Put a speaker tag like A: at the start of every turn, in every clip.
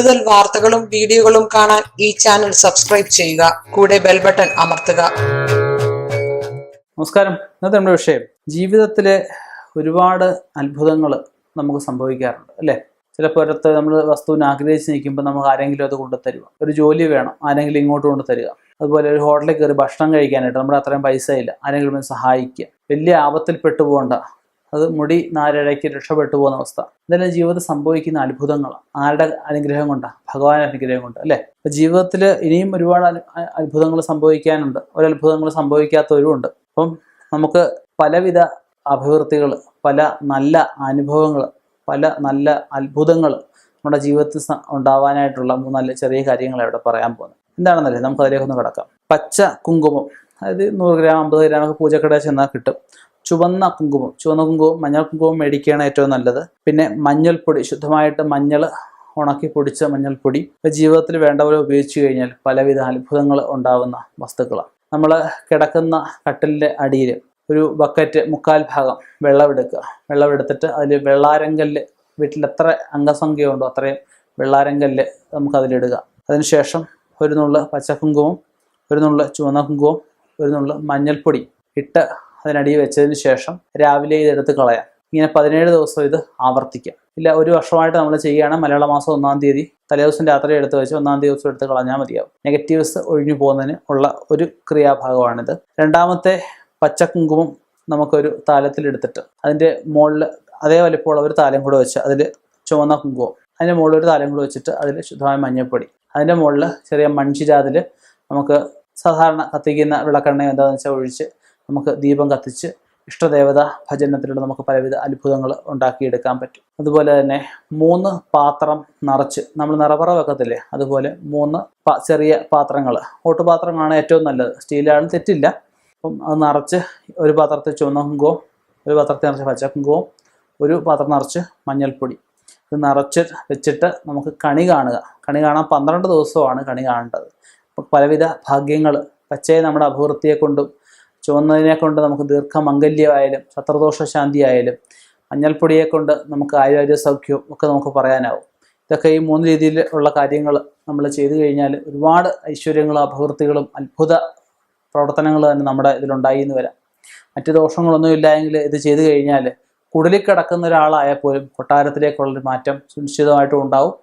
A: കൂടുതൽ വാർത്തകളും വീഡിയോകളും കാണാൻ ഈ ചാനൽ സബ്സ്ക്രൈബ് ചെയ്യുക. കൂടെ ബെൽ ബട്ടൺ അമർത്തുക.
B: നമസ്കാരം. ഇന്നത്തെ നമ്മുടെ വിഷയം. ജീവിതത്തിലെ ഒരുപാട് അത്ഭുതങ്ങൾ നമുക്ക് സംഭവിക്കാറുണ്ട് അല്ലേ? ചിലപ്പോഴത്ത് നമ്മൾ വസ്തുവിനെ ആഗ്രഹിച്ച് നിൽക്കുമ്പോൾ നമുക്ക് ആരെങ്കിലും അത് കൊണ്ടു തരിക. ഒരു ജോലി വേണം ആരെങ്കിലും ഇങ്ങോട്ട് കൊണ്ട് തരിക. അതുപോലെ ഒരു ഹോട്ടലിൽ കയറി ഭക്ഷണം കഴിക്കാനായിട്ട് നമ്മുടെ അത്രയും പൈസ ഇല്ല ആരെങ്കിലും സഹായിക്കുക. വലിയ ആപത്തിൽ പെട്ടുപോകണ്ട അത് മുടി നാരഴയ്ക്ക് രക്ഷപ്പെട്ടു പോകുന്ന അവസ്ഥ. ഇതെല്ലാം ജീവിതത്തിൽ സംഭവിക്കുന്ന അത്ഭുതങ്ങളാണ് ആരുടെ അനുഗ്രഹം കൊണ്ടാണ് ഭഗവാൻ അനുഗ്രഹം കൊണ്ട് അല്ലേ? അപ്പൊ ജീവിതത്തിൽ ഇനിയും ഒരുപാട് അത്ഭുതങ്ങൾ സംഭവിക്കാനുണ്ട്. ഒരത്ഭുതങ്ങൾ സംഭവിക്കാത്തവരും ഉണ്ട്. അപ്പം നമുക്ക് പലവിധ അഭിവൃദ്ധികൾ പല നല്ല അനുഭവങ്ങൾ പല നല്ല അത്ഭുതങ്ങൾ നമ്മുടെ ജീവിതത്തിൽ ഉണ്ടാവാനായിട്ടുള്ള മൂന്നാൽ ചെറിയ കാര്യങ്ങൾ ഇവിടെ പറയാൻ പോകുന്നത്. എന്താണെന്നല്ലേ നമുക്ക് അതിലേക്ക് ഒന്ന് കിടക്കാം. പച്ച കുങ്കുമം. അതായത് നൂറ് ഗ്രാം അമ്പത് ഗ്രാം ഒക്കെ പൂജക്കടയിൽ ചെന്നാൽ കിട്ടും. ചുവന്ന കുങ്കുമം ചുവന്ന കുങ്കുമം മഞ്ഞൾ കുങ്കുമം മേടിക്കുകയാണ് ഏറ്റവും നല്ലത്. പിന്നെ മഞ്ഞൾപ്പൊടി ശുദ്ധമായിട്ട് മഞ്ഞൾ ഉണക്കി പൊടിച്ച മഞ്ഞൾപ്പൊടി. ജീവിതത്തിൽ വേണ്ട പോലെ ഉപയോഗിച്ച് കഴിഞ്ഞാൽ പലവിധ അത്ഭുതങ്ങൾ ഉണ്ടാവുന്ന വസ്തുക്കളാണ്. നമ്മൾ കിടക്കുന്ന കട്ടിലിന്റെ അടിയിൽ ഒരു ബക്കറ്റ് മുക്കാൽ ഭാഗം വെള്ളമെടുക്കുക. വെള്ളമെടുത്തിട്ട് അതിൽ വെള്ളാരങ്കല്ല് വീട്ടിൽ എത്ര അംഗസംഖ്യ ഉണ്ടോ അത്രയും വെള്ളാരങ്കല്ല് നമുക്ക് അതിലിടുക അതിനുശേഷം ഒരു നുള്ളു പച്ചക്കുങ്കുമം ഒരു നുള്ളു ചുവന്ന കുങ്കുമം ഒരു നുള്ളു മഞ്ഞൾപ്പൊടി ഇട്ട് അതിനടിയിൽ വെച്ചതിന് ശേഷം രാവിലെ ഇതെടുത്ത് കളയാം. ഇങ്ങനെ പതിനേഴ് ദിവസം ഇത് ആവർത്തിക്കാം. ഇല്ല ഒരു വർഷമായിട്ട് നമ്മൾ ചെയ്യുകയാണ്. മലയാള മാസം ഒന്നാം തീയതി. തലേദിവസം രാത്രി എടുത്ത് വെച്ച് ഒന്നാം ദിവസം എടുത്ത് കളഞ്ഞാൽ മതിയാവും. നെഗറ്റീവ്സ് ഒഴിഞ്ഞു പോകുന്നതിന് ഉള്ള ഒരു ക്രിയാഭാഗമാണിത്. രണ്ടാമത്തെ പച്ച കുങ്കുമം നമുക്കൊരു താലത്തിലെടുത്തിട്ട് അതിന്റെ മുകളിൽ അതേ വലിപ്പമുള്ള ഒരു താലം കൂടെ വെച്ച് അതിൽ ചുവന്ന കുങ്കുമം. അതിന്റെ മുകളിൽ ഒരു താലം കൂടെ വെച്ചിട്ട് അതിൽ ശുദ്ധമായ മഞ്ഞൾപ്പൊടി അതിന്റെ മുകളിൽ ചെറിയ മൺചിരാതിൽ നമുക്ക് സാധാരണ കത്തിക്കുന്ന വിളക്കെണ്ണ എന്താണെന്ന് വെച്ചാൽ ഒഴിച്ച് നമുക്ക് ദീപം കത്തിച്ച് ഇഷ്ടദേവത ഭജനത്തിലൂടെ നമുക്ക് പലവിധ അത്ഭുതങ്ങൾ ഉണ്ടാക്കിയെടുക്കാൻ പറ്റും. അതുപോലെ തന്നെ മൂന്ന് പാത്രം നിറച്ച് നമ്മൾ നിറപറ വെക്കത്തില്ലേ? അതുപോലെ മൂന്ന് ചെറിയ പാത്രങ്ങൾ. ഓട്ടുപാത്രങ്ങളാണ് ഏറ്റവും നല്ലത്. സ്റ്റീലാണ് തെറ്റില്ല. അപ്പം അത് നിറച്ച് ഒരു പാത്രത്തിൽ ചുവന്ന കുങ്കുവം ഒരു പാത്രത്തിൽ നിറച്ച് പച്ച കുങ്കുവം ഒരു പാത്രം നിറച്ച് മഞ്ഞൾപ്പൊടി. ഇത് നിറച്ച് വെച്ചിട്ട് നമുക്ക് കണി കാണുക. കണി കാണാൻ പന്ത്രണ്ട് ദിവസമാണ് കണി കാണേണ്ടത്. അപ്പം പലവിധ ഭാഗ്യങ്ങൾ പച്ചയെ നമ്മുടെ അഭിവൃദ്ധിയെ കൊണ്ടും ചുവന്നതിനെ കൊണ്ട് നമുക്ക് ദീർഘമംഗല്യമായാലും ശത്രുദോഷ ശാന്തി ആയാലും മഞ്ഞൾപ്പൊടിയെ കൊണ്ട് നമുക്ക് ആരോഗ്യ സൗഖ്യവും ഒക്കെ നമുക്ക് പറയാനാവും. ഇതൊക്കെ ഈ മൂന്ന് രീതിയിൽ ഉള്ള കാര്യങ്ങൾ നമ്മൾ ചെയ്തു കഴിഞ്ഞാൽ ഒരുപാട് ഐശ്വര്യങ്ങളും അഭിവൃദ്ധികളും അത്ഭുത പ്രവർത്തനങ്ങൾ തന്നെ നമ്മുടെ ഇതിലുണ്ടായി എന്ന് വരാം. മറ്റു ദോഷങ്ങളൊന്നും ഇല്ലായെങ്കിൽ ഇത് ചെയ്തു കഴിഞ്ഞാൽ കുടലിൽ കിടക്കുന്ന ഒരാളായാൽ പോലും കൊട്ടാരത്തിലേക്കുള്ളൊരു മാറ്റം സുനിശ്ചിതമായിട്ടും ഉണ്ടാവും.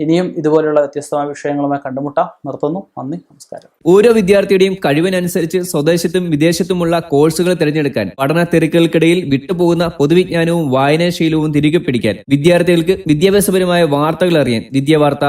B: ഇനിയും ഇതുപോലെയുള്ള വ്യത്യസ്തമായ വിഷയങ്ങളുമായി കണ്ടുമുട്ടാം. നിർത്തുന്നു. നന്ദി. നമസ്കാരം.
C: ഓരോ വിദ്യാർത്ഥിയുടെയും കഴിവിനനുസരിച്ച് സ്വദേശത്തും വിദേശത്തുമുള്ള കോഴ്സുകൾ തിരഞ്ഞെടുക്കാൻ പഠന തിരക്കുകൾക്കിടയിൽ വിട്ടുപോകുന്ന പൊതുവിജ്ഞാനവും വായനാശീലവും തിരികെ പിടിക്കാൻ വിദ്യാർത്ഥികൾക്ക് വിദ്യാഭ്യാസപരമായ വാർത്തകൾ അറിയാൻ വിദ്യാവാർത്ത